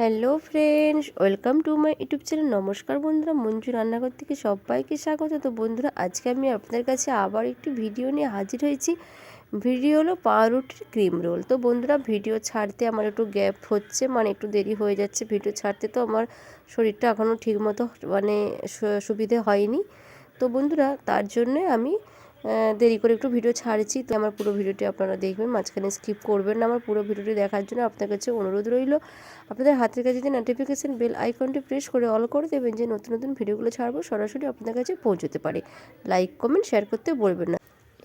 Hello friends, welcome to my YouTube channel. নমস্কার বন্ধুরা, মঞ্জু রান্নাঘর থেকে সবাইকে স্বাগত। তো বন্ধুরা, আজকে আমি আপনাদের কাছে আবার একটি ভিডিও নিয়ে হাজির হয়েছি। ভিডিও হলো পাউরুটির ক্রিম রোল। তো বন্ধুরা, ভিডিও ছাড়তে আমার একটু গ্যাপ হচ্ছে মানে একটু দেরি হয়ে যাচ্ছে। ভিডিও ছাড়তে তো আমার শরীরটা এখনও ঠিকমতো মানে সুবিধে হয়নি। তো বন্ধুরা, তার জন্যে আমি দেরি করে একটু ভিডিও ছাড়ছি, তো আমার পুরো ভিডিওটি আপনারা দেখবেন, মাঝখানে স্কিপ করবেন না, আমার পুরো ভিডিওটি দেখার জন্য আপনার কাছে অনুরোধ রইল। আপনাদের হাতের কাছে যে নোটিফিকেশান বেল আইকনটি প্রেস করে অল করে দেবেন, যে নতুন নতুন ভিডিওগুলো ছাড়বো, সরাসরি আপনাদের কাছে পৌঁছতে পারে। লাইক কমেন্ট শেয়ার করতে বলবেন না।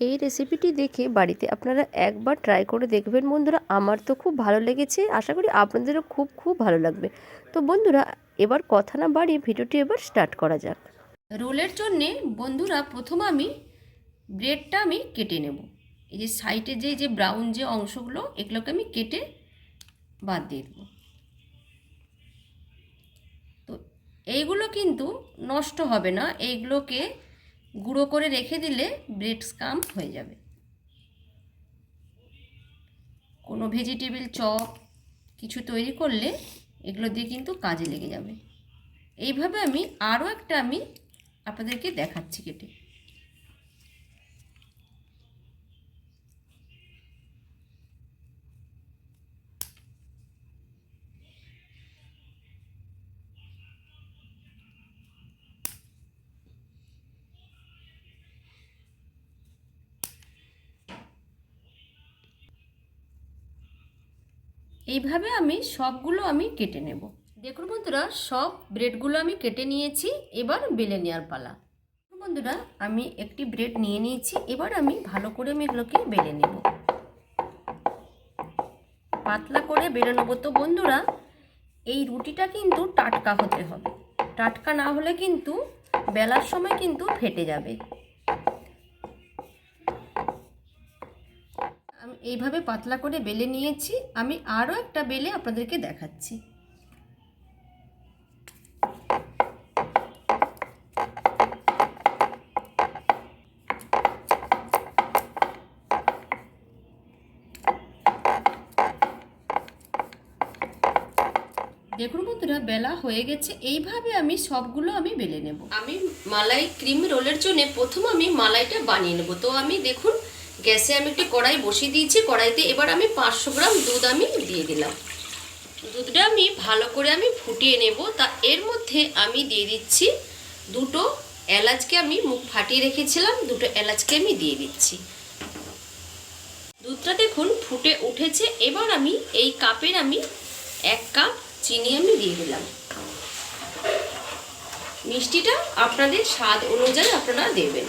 এই রেসিপিটি দেখে বাড়িতে আপনারা একবার ট্রাই করে দেখবেন, বন্ধুরা। আমার তো খুব ভালো লেগেছে, আশা করি আপনাদেরও খুব খুব ভালো লাগবে। তো বন্ধুরা, এবার কথা না বাড়িয়ে ভিডিওটি এবার স্টার্ট করা যাক। রোলের জন্যে, বন্ধুরা, প্রথম আমি ব্রেডটা আমি কেটে নেব। এই যে সাইডে যে যে ব্রাউন যে অংশগুলো, এগুলোকে আমি কেটে বাদ দিয়ে দেবো। তো এইগুলো কিন্তু নষ্ট হবে না, এইগুলোকে গুঁড়ো করে রেখে দিলে ব্রেড স্কাম হয়ে যাবে। কোনো ভেজিটেবিল চপ কিছু তৈরি করলে এগুলো দিয়ে কিন্তু কাজে লেগে যাবে। এইভাবে আমি আরও একটা আমি আপনাদেরকে দেখাচ্ছি কেটে। এইভাবে আমি সবগুলো আমি কেটে নেব। দেখুন বন্ধুরা, সব ব্রেডগুলো আমি কেটে নিয়েছি, এবার বেলে নেওয়ার পালা। বন্ধুরা, আমি একটি ব্রেড নিয়ে নিয়েছি, এবার আমি ভালো করে আমি এগুলোকে বেলে নেব। পাতলা করে বেলে নেব। তো বন্ধুরা, এই রুটিটা কিন্তু টাটকা হতে হবে। টাটকা না হলে কিন্তু বেলার সময় কিন্তু ফেটে যাবে। এইভাবে পাতলা করে বেলে নিয়েছি। আমি আরও একটা বেলে আপনাদেরকে দেখাচ্ছি। দেখুন বন্ধুরা, বেলা হয়ে গেছে। এইভাবে আমি সবগুলো আমি বেলে নেব। আমি মালাই ক্রিম রোলের জন্য প্রথম আমি মালাইটা বানিয়ে নেব। তো আমি দেখুন গ্যাসে আমি একটি কড়াই বসিয়ে দিয়েছি, কড়াইতে এবার আমি পাঁচশো গ্রাম দুধ আমি দিয়ে দিলাম। দুধটা আমি ভালো করে আমি ফুটিয়ে নেব। তা এর মধ্যে আমি দিয়ে দিচ্ছি দুটো এলাচকে আমি মুখ ফাটিয়ে রেখেছিলাম, দুটো এলাচকে আমি দিয়ে দিচ্ছি। দুধটা দেখুন ফুটে উঠেছে, এবার আমি এই কাপের আমি এক কাপ চিনি আমি দিয়ে দিলাম। মিষ্টিটা আপনাদের স্বাদ অনুযায়ী আপনারা দেবেন।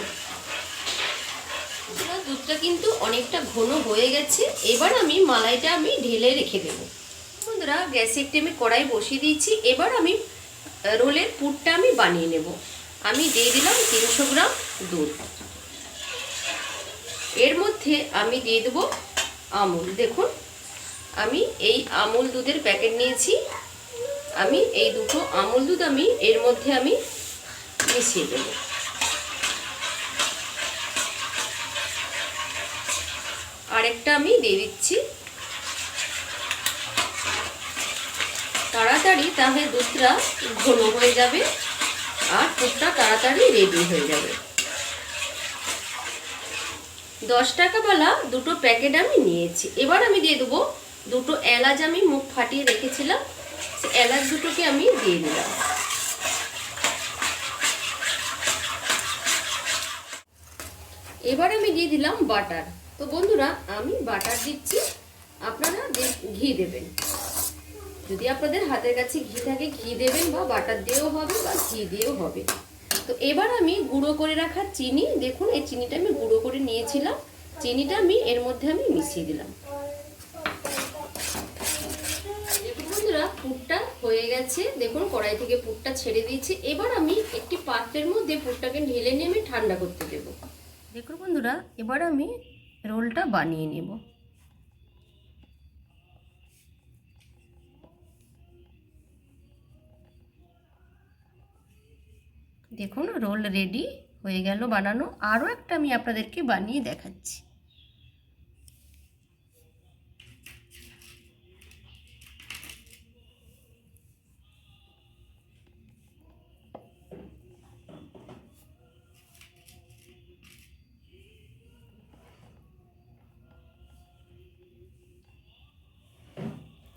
দুধটা কিন্তু অনেকটা ঘন হয়ে গেছে। এবার আমি মালাইটা আমি ঢেলে রেখে দেবো। বন্ধুরা গ্যাসে একটি আমি কড়াই বসিয়ে দিয়েছি। এবার আমি রোলের পুরটা আমি বানিয়ে নেব। আমি দিয়ে দিলাম তিনশো গ্রাম দুধ। এর মধ্যে আমি দিয়ে দেবো আমুল। দেখুন, আমি এই আমুল দুধের প্যাকেট নিয়েছি। আমি এই দুটো আমুল দুধ আমি এর মধ্যে আমি মিশিয়ে দেব। আরেকটা আমি দিয়ে দিচ্ছি। তাড়াতাড়ি তাহলে দুধটা ঘন হয়ে যাবে আর দুধটা তাড়াতাড়ি রেডি হয়ে যাবে। দশ টাকাওয়ালা দুটো প্যাকেট আমি নিয়েছি। এবার আমি দিয়ে দেবো দুটো এলাচ আমি মুখ ফাটিয়ে রেখেছিলাম। সে এলাচ দুটোকে আমি দিয়ে দিলাম। এবার আমি দিয়ে দিলাম বাটার তো বন্ধুরা, আমি বাটার দিচ্ছি। আপনারা ঘি দেবেন। যদি আপনাদের হাতের কাছে ঘি থাকে, ঘি দেবেন বা বাটার দিয়েও হবে বা ঘি দিয়েও হবে। তো এবার আমি গুঁড়ো করে রাখা চিনি। দেখুন, এই চিনিটা আমি গুঁড়ো করে নিয়েছিলাম। চিনিটা আমি এর মধ্যে আমি মিশিয়ে দিলাম। বন্ধুরা, পুরটা হয়ে গেছে। দেখুন, কড়াই থেকে পুরটা ছেড়ে দিয়েছি। এবার আমি একটি পাত্রের মধ্যে পুরটাকে ঢেলে নিয়ে আমি ঠান্ডা করতে দেব। দেখুন বন্ধুরা, এবার আমি রোলটা বানিয়ে নেব। দেখুন, রোল রেডি হয়ে গেল বানানো। আরও একটা আমি আপনাদেরকে বানিয়ে দেখাচ্ছি।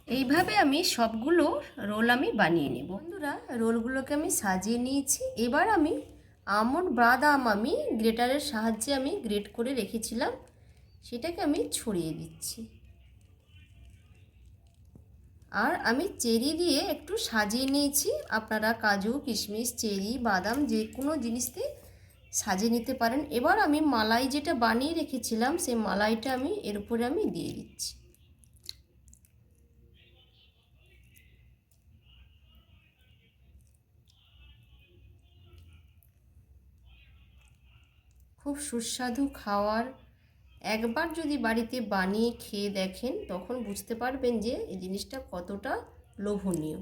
এইভাবে আমি সবগুলো রোল আমি বানিয়ে নেব। বন্ধুরা, রোলগুলোকে আমি সাজিয়ে নিয়েছি। এবার আমি আমন্ড বাদাম আমি গ্রেটারের সাহায্যে আমি গ্রেট করে রেখেছিলাম। সেটাকে আমি ছড়িয়ে দিচ্ছি। আর আমি চেরি দিয়ে একটু সাজিয়ে নিয়েছি। আপনারা কাজু, কিশমিশ, চেরি, বাদাম যে কোনো জিনিস দিয়ে সাজিয়ে নিতে পারেন। এবার আমি মালাই যেটা বানিয়ে রেখেছিলাম, সেই মালাইটা আমি এর উপরে আমি দিয়ে দিচ্ছি। খুব সুস্বাদু খাওয়ার একবার যদি বাড়িতে বানিয়ে খেয়ে দেখেন, তখন বুঝতে পারবেন যে এই জিনিসটা কতটা লোভনীয়।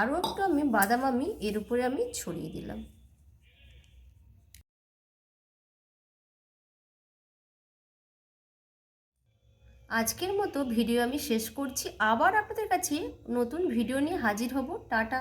আরও একটু আমি বাদাম আমি এর উপরে আমি ছড়িয়ে দিলাম। আজকের মতো ভিডিও আমি শেষ করছি। আবার আপনাদের কাছে নতুন ভিডিও নিয়ে হাজির হব। টাটা।